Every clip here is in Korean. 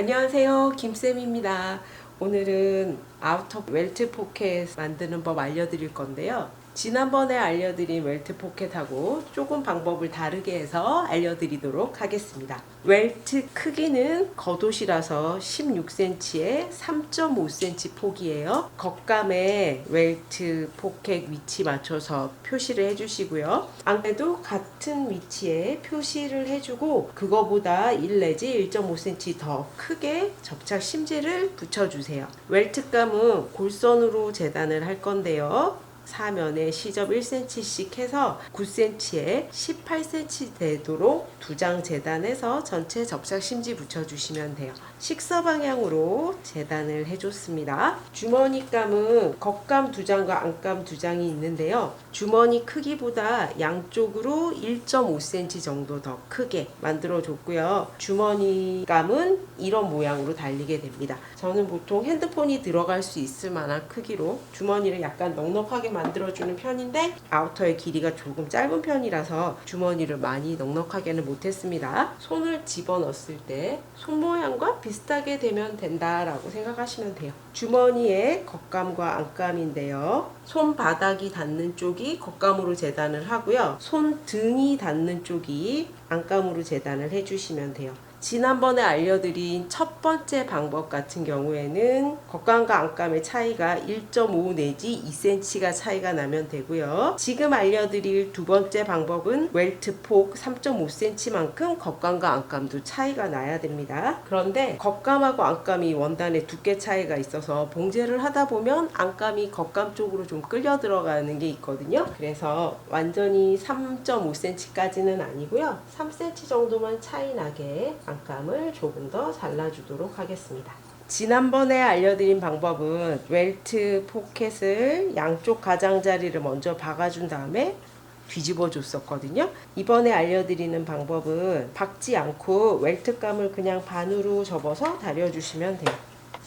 안녕하세요. 김쌤입니다. 오늘은 아우터 웰트 포켓 만드는 법 알려드릴 건데요. 지난번에 알려드린 웰트 포켓하고 조금 방법을 다르게 해서 알려드리도록 하겠습니다. 웰트 크기는 겉옷이라서 16cm에 3.5cm 폭이에요. 겉감에 웰트 포켓 위치 맞춰서 표시를 해주시고요. 안에도 같은 위치에 표시를 해주고 그거보다 1 내지 1.5cm 더 크게 접착 심지를 붙여주세요. 웰트감은 골선으로 재단을 할 건데요. 사면에 시접 1cm씩 해서 9cm에 18cm 되도록 두 장 재단해서 전체 접착 심지 붙여주시면 돼요. 식사 방향으로 재단을 해줬습니다. 주머니감은 겉감 두 장과 안감 두 장이 있는데요. 주머니 크기보다 양쪽으로 1.5cm 정도 더 크게 만들어줬고요. 주머니감은 이런 모양으로 달리게 됩니다. 저는 보통 핸드폰이 들어갈 수 있을 만한 크기로 주머니를 약간 넉넉하게 만 들어주는 편인데 아우터의 길이가 조금 짧은 편이라서 주머니를 많이 넉넉하게는 못했습니다. 손을 집어넣었을 때 손 모양과 비슷하게 되면 된다라고 생각하시면 돼요. 주머니의 겉감과 안감인데요. 손바닥이 닿는 쪽이 겉감으로 재단을 하고요. 손 등이 닿는 쪽이 안감으로 재단을 해주시면 돼요. 지난번에 알려드린 첫 번째 방법 같은 경우에는 겉감과 안감의 차이가 1.5 내지 2cm가 차이가 나면 되고요. 지금 알려드릴 두 번째 방법은 웰트 폭 3.5cm만큼 겉감과 안감도 차이가 나야 됩니다. 그런데 겉감하고 안감이 원단의 두께 차이가 있어서 봉제를 하다 보면 안감이 겉감 쪽으로 좀 끌려 들어가는 게 있거든요. 그래서 완전히 3.5cm까지는 아니고요. 3cm 정도만 차이 나게 안감을 조금 더 잘라주도록 하겠습니다. 지난번에 알려드린 방법은 웰트 포켓을 양쪽 가장자리를 먼저 박아준 다음에 뒤집어 줬었거든요. 이번에 알려드리는 방법은 박지 않고 웰트감을 그냥 반으로 접어서 다려주시면 돼요.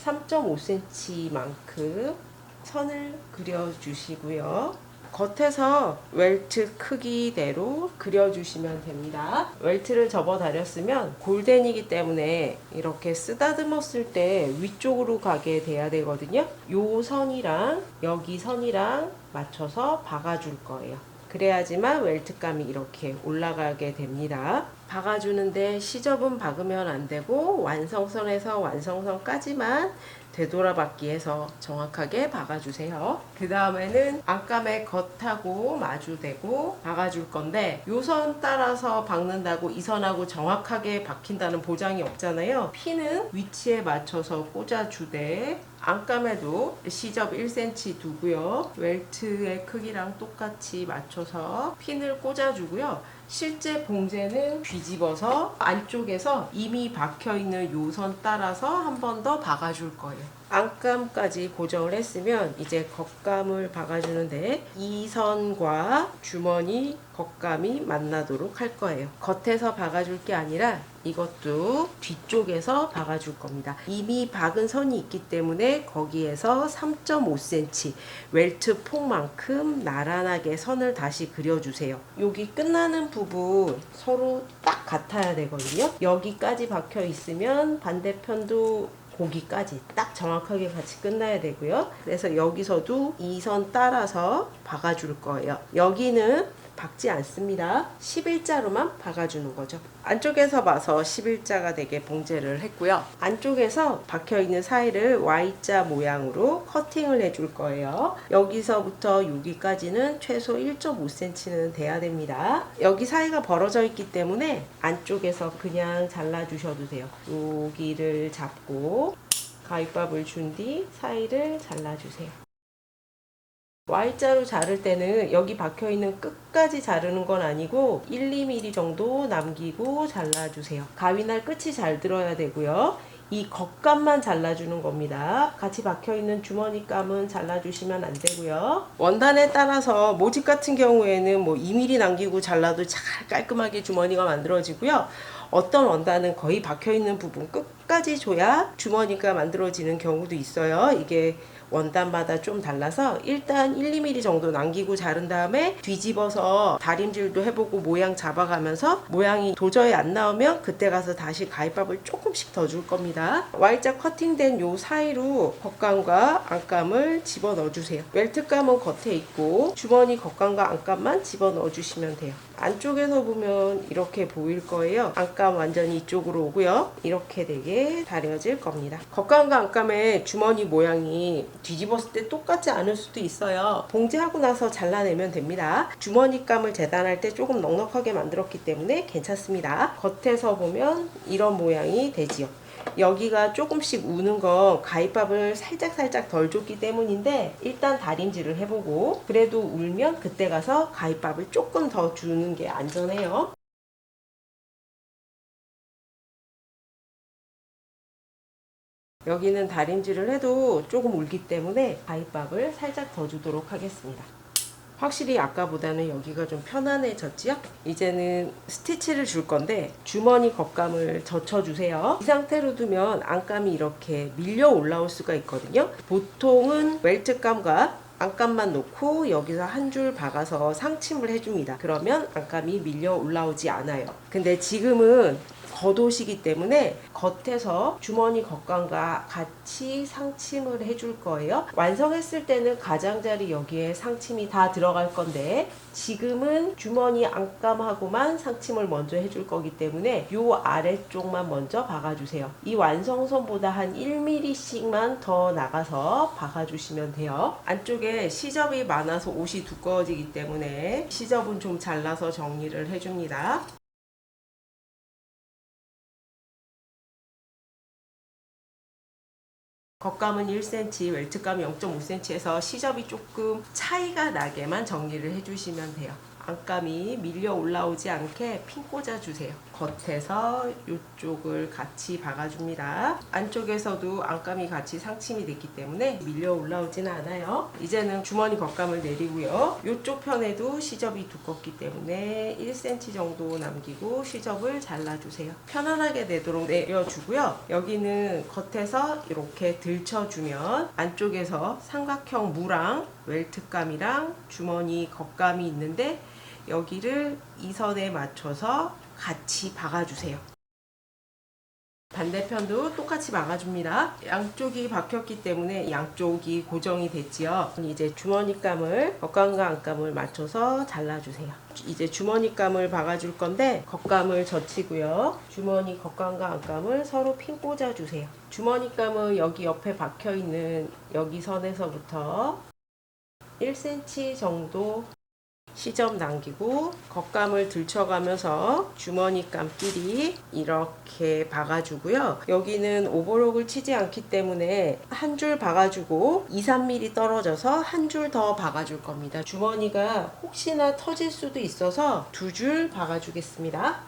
3.5cm만큼 선을 그려주시고요. 겉에서 웰트 크기대로 그려주시면 됩니다. 웰트를 접어 다렸으면 골덴이기 때문에 이렇게 쓰다듬었을 때 위쪽으로 가게 돼야 되거든요. 요 선이랑 여기 선이랑 맞춰서 박아줄 거예요. 그래야지만 웰트감이 이렇게 올라가게 됩니다. 박아주는데 시접은 박으면 안 되고 완성선에서 완성선까지만 되돌아박기 해서 정확하게 박아주세요. 그 다음에는 안감의 겉하고 마주대고 박아줄 건데 요선 따라서 박는다고 이 선하고 정확하게 박힌다는 보장이 없잖아요. 피는 위치에 맞춰서 꽂아주되 안감에도 시접 1cm 두고요. 웰트의 크기랑 똑같이 맞춰서 핀을 꽂아주고요. 실제 봉제는 뒤집어서 안쪽에서 이미 박혀 있는 요선 따라서 한 번 더 박아줄 거예요. 안감까지 고정을 했으면 이제 겉감을 박아주는데 이 선과 주머니 겉감이 만나도록 할 거예요. 겉에서 박아줄 게 아니라 이것도 뒤쪽에서 박아줄 겁니다. 이미 박은 선이 있기 때문에 거기에서 3.5cm 웰트 폭만큼 나란하게 선을 다시 그려주세요. 여기 끝나는 부분 서로 딱 같아야 되거든요. 여기까지 박혀 있으면 반대편도 고기까지 딱 정확하게 같이 끝나야 되고요. 그래서 여기서도 이선 따라서 박아줄 거예요. 여기는 박지 않습니다. 11자로만 박아주는 거죠. 안쪽에서 봐서 11자가 되게 봉제를 했고요. 안쪽에서 박혀 있는 사이를 Y자 모양으로 커팅을 해줄 거예요. 여기서부터 여기까지는 최소 1.5cm는 돼야 됩니다. 여기 사이가 벌어져 있기 때문에 안쪽에서 그냥 잘라주셔도 돼요. 여기를 잡고 가위밥을 준 뒤 사이를 잘라주세요. Y자로 자를 때는 여기 박혀 있는 끝까지 자르는 건 아니고 1, 2mm 정도 남기고 잘라주세요. 가위날 끝이 잘 들어야 되고요. 이 겉감만 잘라주는 겁니다. 같이 박혀 있는 주머니감은 잘라주시면 안 되고요. 원단에 따라서 모집 같은 경우에는 뭐 2mm 남기고 잘라도 잘 깔끔하게 주머니가 만들어지고요. 어떤 원단은 거의 박혀 있는 부분 끝 끝까지 줘야 주머니가 만들어지는 경우도 있어요. 이게 원단마다 좀 달라서 일단 1, 2mm 정도 남기고 자른 다음에 뒤집어서 다림질도 해보고 모양 잡아가면서 모양이 도저히 안 나오면 그때 가서 다시 가위밥을 조금씩 더 줄 겁니다. Y자 커팅된 요 사이로 겉감과 안감을 집어넣어 주세요. 웰트감은 겉에 있고 주머니 겉감과 안감만 집어넣어 주시면 돼요. 안쪽에서 보면 이렇게 보일 거예요. 안감 완전히 이쪽으로 오고요. 이렇게 되게 다려질 겁니다. 겉감과 안감의 주머니 모양이 뒤집었을 때 똑같지 않을 수도 있어요. 봉제하고 나서 잘라내면 됩니다. 주머니감을 재단할 때 조금 넉넉하게 만들었기 때문에 괜찮습니다. 겉에서 보면 이런 모양이 되지요. 여기가 조금씩 우는 건 가위밥을 살짝살짝 덜 줬기 때문인데 일단 다림질을 해보고 그래도 울면 그때 가서 가위밥을 조금 더 주는 게 안전해요. 여기는 다림질을 해도 조금 울기 때문에 가위밥을 살짝 더 주도록 하겠습니다. 확실히 아까보다는 여기가 좀 편안해졌지요? 이제는 스티치를 줄 건데 주머니 겉감을 젖혀주세요. 이 상태로 두면 안감이 이렇게 밀려 올라올 수가 있거든요. 보통은 웰트감과 안감만 놓고 여기서 한 줄 박아서 상침을 해줍니다. 그러면 안감이 밀려 올라오지 않아요. 근데 지금은 겉옷이기 때문에 겉에서 주머니 겉감과 같이 상침을 해줄 거예요. 완성했을 때는 가장자리 여기에 상침이 다 들어갈 건데 지금은 주머니 안감하고만 상침을 먼저 해줄 거기 때문에 요 아래쪽만 먼저 박아주세요. 이 완성선보다 한 1mm씩만 더 나가서 박아주시면 돼요. 안쪽에 시접이 많아서 옷이 두꺼워지기 때문에 시접은 좀 잘라서 정리를 해줍니다. 겉감은 1cm, 웰트감 0.5cm에서 시접이 조금 차이가 나게만 정리를 해주시면 돼요. 안감이 밀려 올라오지 않게 핀 꽂아 주세요. 겉에서 이쪽을 같이 박아줍니다. 안쪽에서도 안감이 같이 상침이 됐기 때문에 밀려 올라오지는 않아요. 이제는 주머니 겉감을 내리고요. 이쪽 편에도 시접이 두껍기 때문에 1cm 정도 남기고 시접을 잘라주세요. 편안하게 내도록 내려주고요. 여기는 겉에서 이렇게 들쳐주면 안쪽에서 삼각형 무랑 웰트감이랑 주머니 겉감이 있는데 여기를 이 선에 맞춰서 같이 박아주세요. 반대편도 똑같이 막아줍니다. 양쪽이 박혔기 때문에 양쪽이 고정이 됐지요. 이제 주머니감을 겉감과 안감을 맞춰서 잘라주세요. 이제 주머니감을 박아줄 건데 겉감을 젖히고요. 주머니 겉감과 안감을 서로 핀 꽂아주세요. 주머니감은 여기 옆에 박혀있는 여기 선에서부터 1cm 정도 시접 남기고 겉감을 들쳐가면서 주머니감끼리 이렇게 박아주고요. 여기는 오버록을 치지 않기 때문에 한 줄 박아주고 2, 3mm 떨어져서 한 줄 더 박아줄 겁니다. 주머니가 혹시나 터질 수도 있어서 두 줄 박아주겠습니다.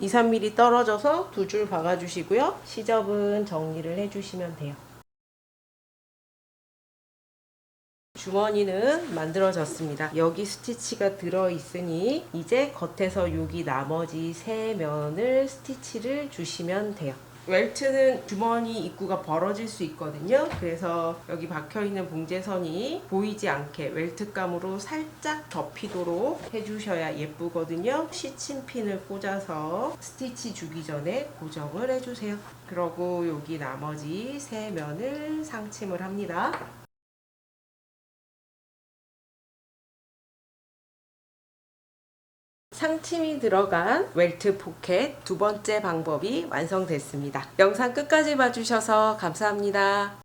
2, 3mm 떨어져서 두 줄 박아주시고요. 시접은 정리를 해주시면 돼요. 주머니는 만들어졌습니다. 여기 스티치가 들어있으니 이제 겉에서 여기 나머지 세 면을 스티치를 주시면 돼요. 웰트는 주머니 입구가 벌어질 수 있거든요. 그래서 여기 박혀있는 봉제선이 보이지 않게 웰트감으로 살짝 덮이도록 해주셔야 예쁘거든요. 시침핀을 꽂아서 스티치 주기 전에 고정을 해주세요. 그러고 여기 나머지 세 면을 상침을 합니다. 상침이 들어간 웰트 포켓 두 번째 방법이 완성됐습니다. 영상 끝까지 봐주셔서 감사합니다.